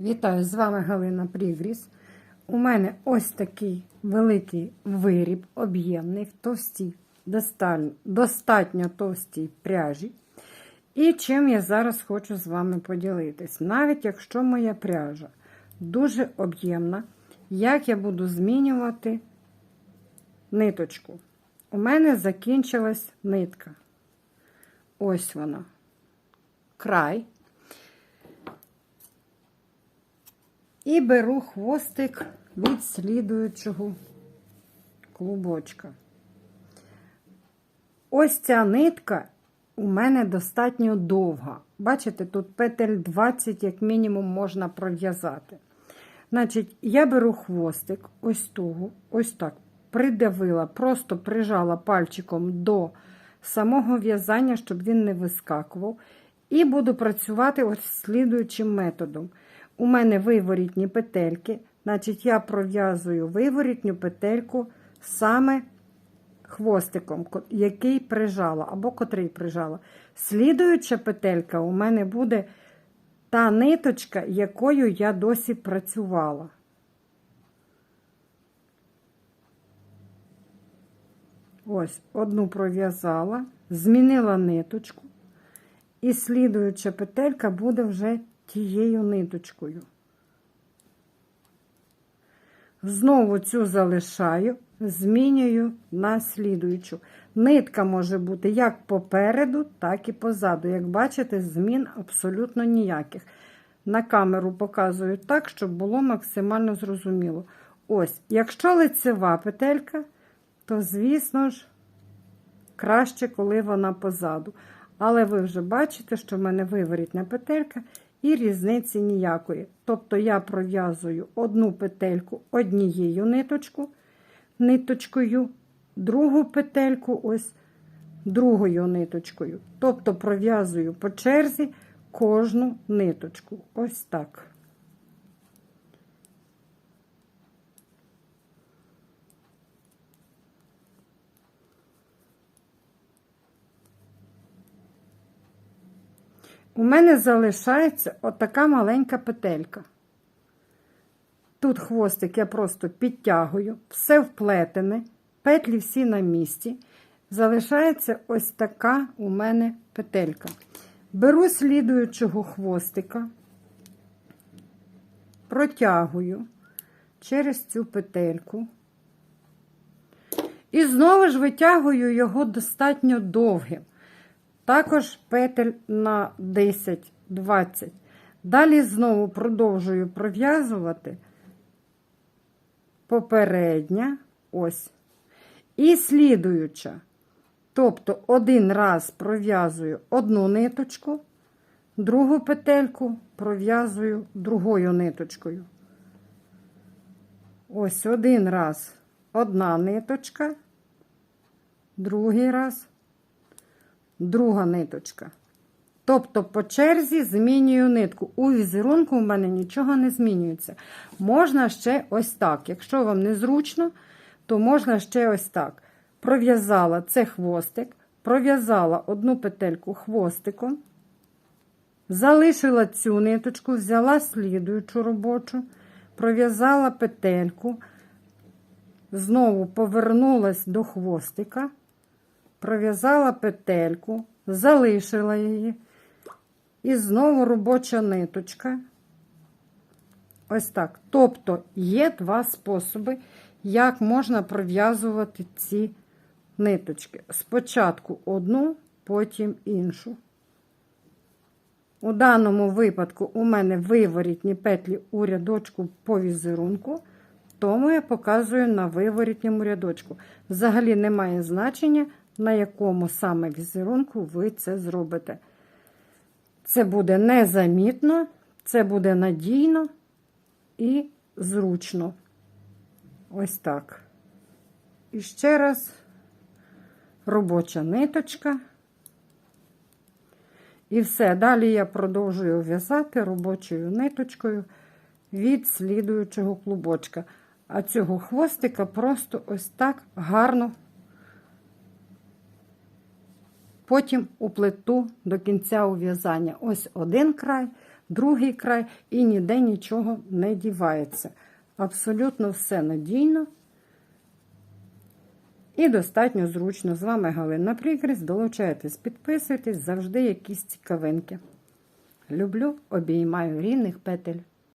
Вітаю, з вами Галина Прігріс. У мене ось такий великий виріб, об'ємний, в товстій, достатньо, товстій пряжі. І чим я зараз хочу з вами поділитись. Навіть якщо моя пряжа дуже об'ємна, як я буду змінювати ниточку. У мене закінчилась нитка. Ось вона. Край. І беру хвостик від слідуючого клубочка. Ось ця нитка у мене достатньо довга. Бачите, тут петель 20, як мінімум, можна пров'язати. Значить, я беру хвостик, ось того, ось так, придавила, просто прижала пальчиком до самого в'язання, щоб він не вискакував. І буду працювати ось слідуючим методом. У мене виворітні петельки, значить, я пров'язую виворітню петельку саме хвостиком, який прижала, або котрий прижала. Слідуюча петелька у мене буде та ниточка, якою я досі працювала. Ось, одну пров'язала, змінила ниточку, і слідуюча петелька буде вже тією ниточкою. Знову цю залишаю, змінюю на слідуючу. Нитка може бути як попереду, так і позаду. Як бачите, змін абсолютно ніяких. На камеру показую так, щоб було максимально зрозуміло. Ось, якщо лицева петелька, то, звісно ж, краще, коли вона позаду. Але ви вже бачите, що в мене виворітна петелька і різниці ніякої. Тобто я пров'язую одну петельку однією ниточку, ниточкою, другу петельку ось другою ниточкою. Тобто пров'язую по черзі кожну ниточку. Ось так. У мене залишається отака маленька петелька. Тут хвостик я просто підтягую, все вплетене, петлі всі на місці. Залишається ось така у мене петелька. Беру слідуючого хвостика, протягую через цю петельку. І знову ж витягую його достатньо довгим. Також петель на 10-20. Далі знову продовжую пров'язувати попередня, ось. І слідуюча. Тобто один раз пров'язую одну ниточку, другу петельку пров'язую другою ниточкою. Ось один раз одна ниточка, другий раз друга ниточка. Тобто, по черзі змінюю нитку. У візерунку у мене нічого не змінюється. Можна ще ось так. Якщо вам незручно, то можна ще ось так. Пров'язала це хвостик, пров'язала одну петельку хвостиком, залишила цю ниточку, взяла слідуючу робочу, пров'язала петельку, знову повернулась до хвостика пров'язала петельку, залишила її, і знову робоча ниточка. Ось так. Тобто є два способи, як можна пров'язувати ці ниточки. Спочатку одну, потім іншу. У даному випадку у мене виворітні петлі у рядочку по візерунку, тому я показую на виворітньому рядочку. Взагалі немає значення, на якому саме візерунку ви це зробите. Це буде незамітно, це буде надійно і зручно. Ось так. І ще раз робоча ниточка. І все. Далі я продовжую в'язати робочою ниточкою від слідуючого клубочка. А цього хвостика просто ось так гарно Потім уплету до кінця ув'язання. Ось один край, другий край і ніде нічого не дівається. Абсолютно все надійно і достатньо зручно. З вами Галина Прикріс. Долучайтесь, підписуйтесь, завжди якісь цікавинки. Люблю, обіймаю рідних петель.